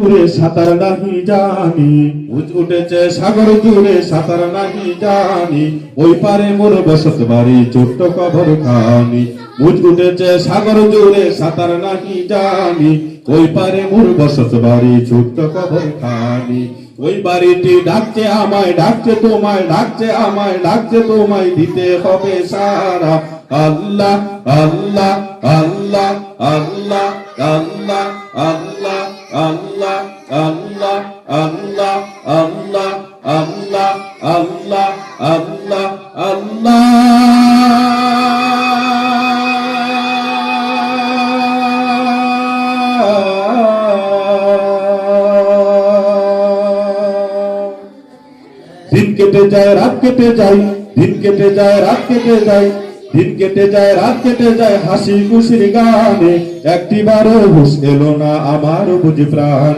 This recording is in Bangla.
জুড়ে সাঁতার নাহি জানি। উঠেছে সাগর জুড়ে সাঁতার নাহি জানি। ওই পারে মোর বসত বাড়ি, ছোট্ট কবর খানি উঠেছে সাগর জুড়ে সাঁতার নাহি জানি। ওই পারে মোর বসত বাড়ি, ছোট্ট কবর খানি ওই বাড়িটি ডাকছে আমায়, ডাকছে তোমায়, ডাকছে আমায়, ডাকছে তোমায়, দিতে হবে সারা। আল্লাহ আল্লাহ আল্লাহ আল্লাহ আল্লাহ আল্লাহ। আল্লাহ আল্লাহ আল্লাহ আল্লাহ আল্লাহ আল্লাহ আল্লাহ আল্লাহ। দিন কেটে যায়, রাত কেটে যায়, দিন কেটে যায়, রাত কেটে যায়। দিন কেটে যায়, রাত কেটে যায়, হাসি খুশির গানে। একটিবারও হুশ এলো না আমার বুঝি প্রাণ।